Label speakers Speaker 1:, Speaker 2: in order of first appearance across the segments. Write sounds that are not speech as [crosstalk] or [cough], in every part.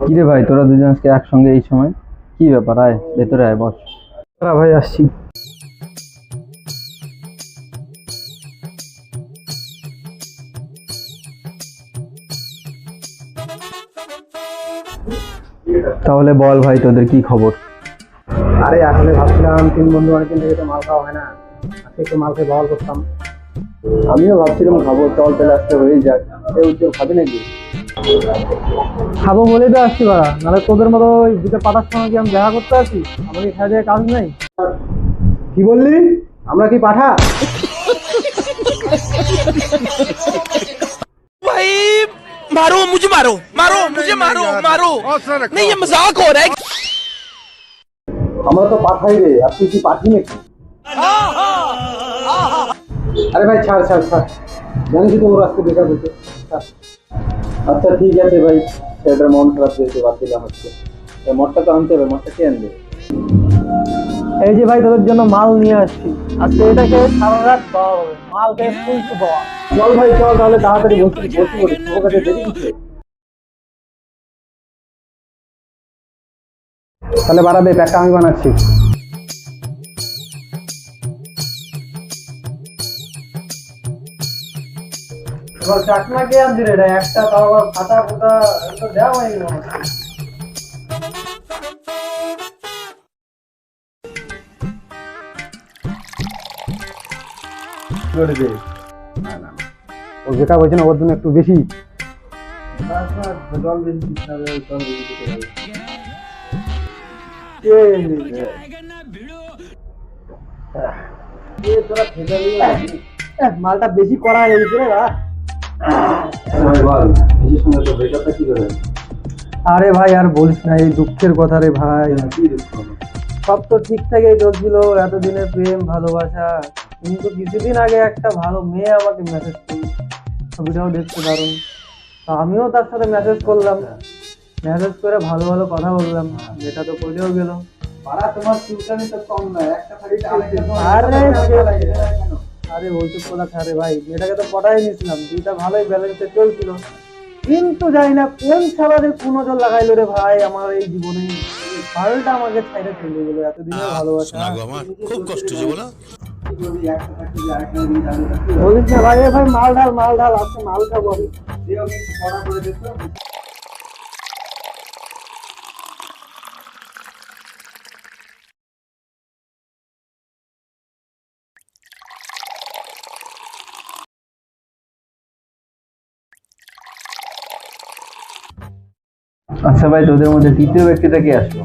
Speaker 1: কি রে ভাই তোরা দুজন আজকে একসঙ্গে এই সময়? কি ব্যাপার আয় ভেতরে আয় বস।
Speaker 2: ভাই আসছি।
Speaker 1: তাহলে বল ভাই তোদের কি খবর?
Speaker 2: আরে আসলে ভাবছিলাম তিন বন্ধু অনেকদিন থেকে তো মাল খাওয়া হয় না। আজকে একটু মাল খেয়ে বহাল করতাম।
Speaker 1: আমিও ভাবছিলাম খাব চল তাহলে আজকে হয়ে যাক। এই উজ্জ্বল খাবি নাকি?
Speaker 2: খাবো বলেই তো আসছি বাড়া নাহলে তোদের মতো ওই দুটো পাঠার সঙ্গে কি আমি দেখা করতে আসি আমার কি খাওয়া কাজ নেই কি বললি আমরা কি পাঠা
Speaker 3: भाई मारो मुझे मारो मारो मुझे मारो मारो नहीं ये मजाक हो रहा है
Speaker 2: আমরা তো পাঠাই রে আর তুই কি পাঠি নাকি আরে ভাই ছাড় ছাড় ছাড় জানিস তো ওর আজকে বেকার হচ্ছে ছাড়।
Speaker 1: আচ্ছা ঠিক আছে ভাই। ছেলেটার মন খারাপ হয়েছে বাদ দিলাম হচ্ছে তা মদটা তো আনতে হবে মদটা কে আনবে?
Speaker 2: এই যে ভাই তোদের জন্য মাল নিয়ে আসছি। আজকে এটাকে সারা রাত হবে। মাল খেয়ে ফুলতে পাওয়া। চল ভাই চল তাহলে তাড়াতাড়ি বসি বসি বলি তোর কাছে দেরি কিসে? তাহলে বাড়াবে প্যাকটা আমি বানাচ্ছি। এবার চাকমা কে আনছি রে? একটা তাও আবার ফাটা দেওয়া হয়নি মনে হচ্ছে। করে দে ও যেটা বলছে না ওর জন্য একটু বেশি। মালটা বেশি করা হয়ে গেছে রে আরে ভাই আর বলিস না এই দুঃখের কথা রে ভাই। সব তো ঠিকঠাকই চলছিল এতদিনের প্রেম ভালোবাসা। কিন্তু কিছুদিন আগে একটা ভালো মেয়ে আমাকে মেসেজ করল ছবিটাও দেখতে দারুণ। তো আমিও তার সাথে মেসেজ করলাম। মেসেজ করে ভালো ভালো কথা বললাম। যেটা তো করলেও গেল।
Speaker 1: তোমার তো কম না একটা
Speaker 2: আরে আরে ওইসব কথা ছাড়ে ভাই মেয়েটাকে তো পটাই নিয়েছিলাম। দুইটা ভালোই ব্যালেন্সে চলছিল। কিন্তু জানি না কোন সাবারে কোন নজর লাগাইলো রে ভাই আমার এই জীবনে। পাল্টা আমাকে ছাইড়ে চলে গেলো এতদিনের ভালোবাসা।
Speaker 3: খুব কষ্ট যে বলো?
Speaker 2: বলিস না ভাই ভাই মাল ঢাল মাল ঢাল আজকে মাল খাব আমি
Speaker 1: দিয়ে ওকে একটু পড়া করে দিতো আচ্ছা ভাই, তোদের মধ্যে তৃতীয় ব্যক্তিটা কে আসলো?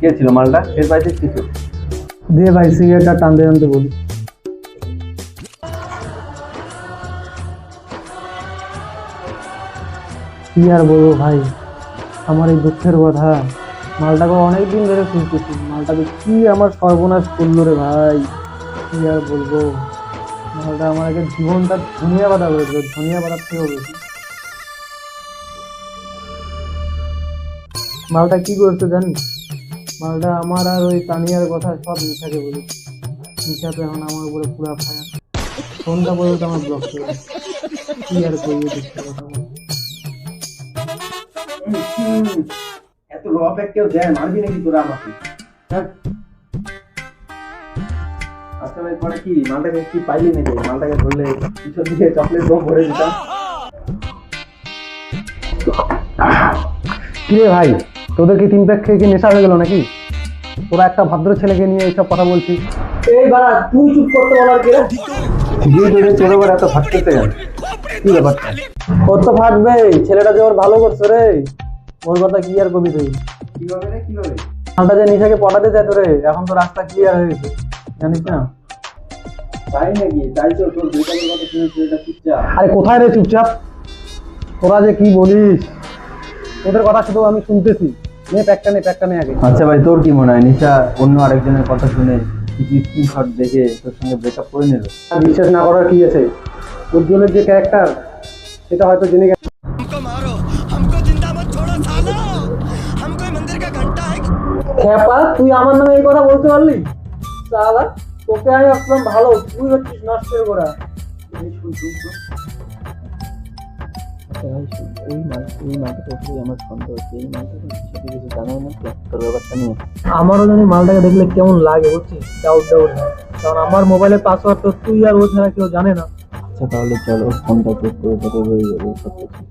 Speaker 1: কে ছিল মালটা? এর পাইছিস কিছু
Speaker 2: দে ভাই, সিগারেটটা টানতে টানতে বলি। কি আর বলব ভাই, আমার এই দুঃখের কথা। মালটাকে অনেক দিন ধরে খুঁজতেছি। মালটাকে কি আমার সর্বনাশ করল রে ভাই? কি আর বলব? মালটা আমার আগে জীবনটা ধনিয়া পাতা করে দিল ধনিয়া পাতার থেকেও বেশি। মালটা কি করছে জানিস? মালটা আমার আর ওই তানিয়ার কথা সব মিশাকে বলি। মিশা তো এখন আমার উপরে পুরা ফায়ার ফোনটা পর্যন্ত আমার ব্লক করে কি আর কথা
Speaker 1: এত র প্যাক কেউ দেয়? মারবি নাকি তোরা আমাকে? হ্যাঁ? আচ্ছা ভাই পরে কি? মালটাকে কি পাইলি নাকি? মালটাকে ধরলে পিছন দিকে চকলেট বম ভরে দিতাম।
Speaker 2: ভাই? তোদের কি তিন প্যাক খেয়ে কি নেশা হয়ে গেল নাকি? তোরা একটা ভদ্র ছেলেকে নিয়ে এইসব কথা বলছিস। এই বাড়া তুই চুপ করতে বলার কে
Speaker 1: দিয়ে ধরে তোর আবার এত ভাবতে কেন কি ব্যাপারটা
Speaker 2: ওর তো ফাটবে ছেলেটা যে ওর ভালো করছে রে। ওর কথা কি আর কবি তুই?
Speaker 1: কীভাবে রে কীভাবে?
Speaker 2: মালটা যে নিশাকে পটাতে যেত রে এখন তো রাস্তা ক্লিয়ার হয়ে গেছে। জানিস না?
Speaker 1: তাই নাকি? তাই তো তোর বেকারের কথা শুনেছি এটা চুপচাপ।
Speaker 2: আরে কোথায় রে চুপচাপ? তোরা যে কি বলিস? ওদের কথা শুধু আমি শুনতেছি। প্যাকটা নে প্যাকটা নে
Speaker 1: আচ্ছা ভাই তোর কি মনে হয়? নিশা অন্য আরেকজনের কথা শুনে কিছু স্ক্রিনশট দেখে তোর সঙ্গে ব্রেকআপ করে নিল?
Speaker 2: বিশ্বাস না করার কি আছে? উজ্জ্বলের যে ক্যারেক্টার সেটা হয়তো জেনে গেছে। তুই আমার নামে এই কথা বলতে পারলি? সালা তোকে আমি ভালো তুই হচ্ছিস নষ্ট করা
Speaker 1: এই মাল এই মালটার উপরেই আমার সন্দেহ হচ্ছে এই মালটা সাথে কিছু জানাই না তো তোর ব্যাপারটা নিয়ে।
Speaker 2: আমারও জানি মালটাকে দেখলে কেমন লাগে বুঝছিস? ডাউট ডাউট কারণ আমার মোবাইলের পাসওয়ার্ড তো তুই আর ও ছাড়া কেউ জানে না।
Speaker 1: আচ্ছা তাহলে চলো ফোনটা চেক করে তোকে হয়ে যাবে সব কিছু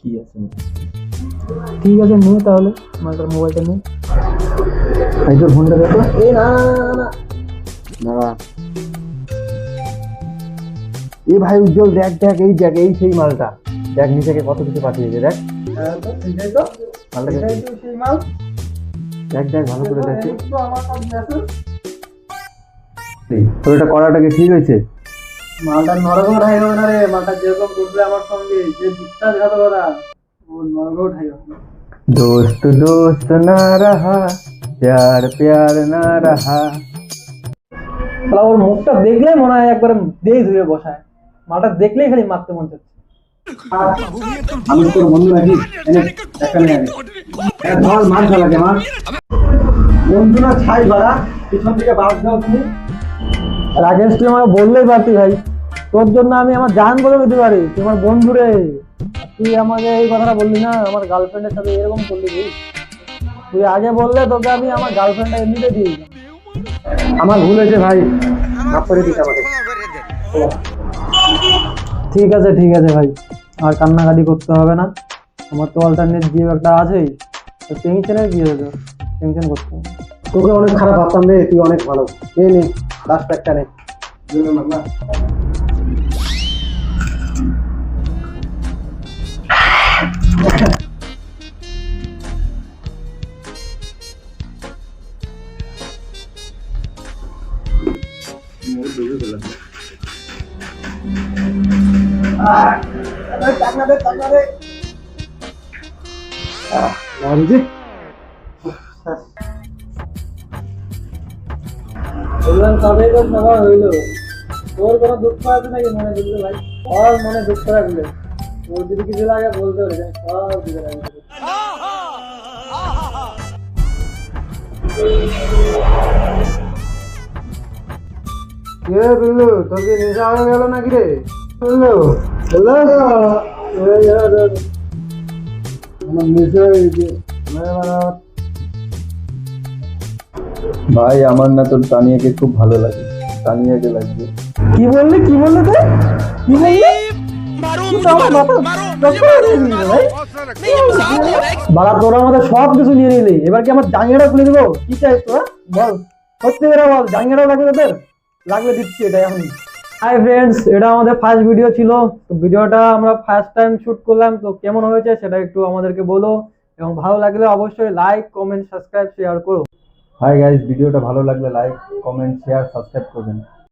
Speaker 1: কি আছে
Speaker 2: ঠিক আছে নে তাহলে মালটার মোবাইলটা নে
Speaker 1: এই তোর ফোনটা দেখো।
Speaker 2: এই না না না
Speaker 1: না এই ভাই উজ্জ্বল দেখ দেখ এই দেখ এই সেই মালটা। দেখ নিচে কত কিছু পাঠিয়েছে দেখ।
Speaker 2: ভালো লাগে
Speaker 1: দেখ। দেখ ভালো করে দেখ। তোর এটা ঠিক হয়েছে?
Speaker 2: মালটা নরক ঠাই হবে না রে মালটা যেরকম করবে আমার সঙ্গে যে বিশ্বাসঘাতকতা ও নরক ঠাই হবে।
Speaker 1: দোস্ত দোস্ত না রাহা প্যার প্যার না
Speaker 2: রাহা। ওর মুখটা দেখলে মনে হয় একবারে দেই ধুয়ে বসায়। মালটা দেখলেই খালি মারতে মন চাচ্ছে।
Speaker 1: আমি তোর বন্ধু নাকি এখানে ধর মার মার বন্ধু না ছাই পিছন থেকে দাও তুমি।
Speaker 2: রাকেশ তুই আমাকে বললেই পারতি ভাই। তোর জন্য আমি আমার জান বলে দিতে পারি। তুই আমার বন্ধু রে। তুই আমাকে এই কথাটা বললি না আমার গার্লফ্রেন্ডের সাথে এরকম করলি তুই তুই আগে বললে তোকে আমি আমার গার্লফ্রেন্ডটা এমনিতে দিই।
Speaker 1: আমার ভুল হয়েছে ভাই। মাফ করে দিস আমাকে।
Speaker 2: ঠিক আছে ঠিক আছে ভাই। আর কান্নাকাটি করতে হবে না। আমার তো অল্টারনেট জিও একটা আছেই। তো টেনশনের কি হয়েছে টেনশন করতে হবে।
Speaker 1: তোকে অনেক খারাপ ভাবতাম রে তুই অনেক ভালো। নে নে লাস্ট প্যাকটা নে। [laughs] [laughs]
Speaker 2: তোর দুঃখ আছে নাকি মনে ভাই মনে দুঃখ রাখলে তোর যদি কিছু লাগে বলতে রাখবে
Speaker 1: কে তোর কি নেশা হয়ে গেল নাকি রে? ভাই আমার না তোর তানিয়াকে খুব ভালো লাগে তানিয়াকে লাগবে
Speaker 2: কি বললে কি বললে কি বললি তোরা আমাদের সব কিছু নিয়ে নিলি এবার কি আমার ডাঙ্গেরা খুলে দেবো কি চাই তোরা বল সত্যি বল ডাঙ্গেরা লাগবে তোদের লাগলে দিচ্ছি এটা এখন হাই ফ্রেন্ডস এটা আমাদের ফার্স্ট ভিডিও ছিল। তো ভিডিওটা আমরা ফার্স্ট টাইম শুট করলাম। তো কেমন হয়েছে সেটা একটু আমাদেরকে বলো। এবং ভালো লাগলে অবশ্যই লাইক কমেন্ট সাবস্ক্রাইব শেয়ার করো।
Speaker 1: হাই গাইস ভিডিওটা ভালো লাগলে লাইক কমেন্ট শেয়ার সাবস্ক্রাইব করবেন।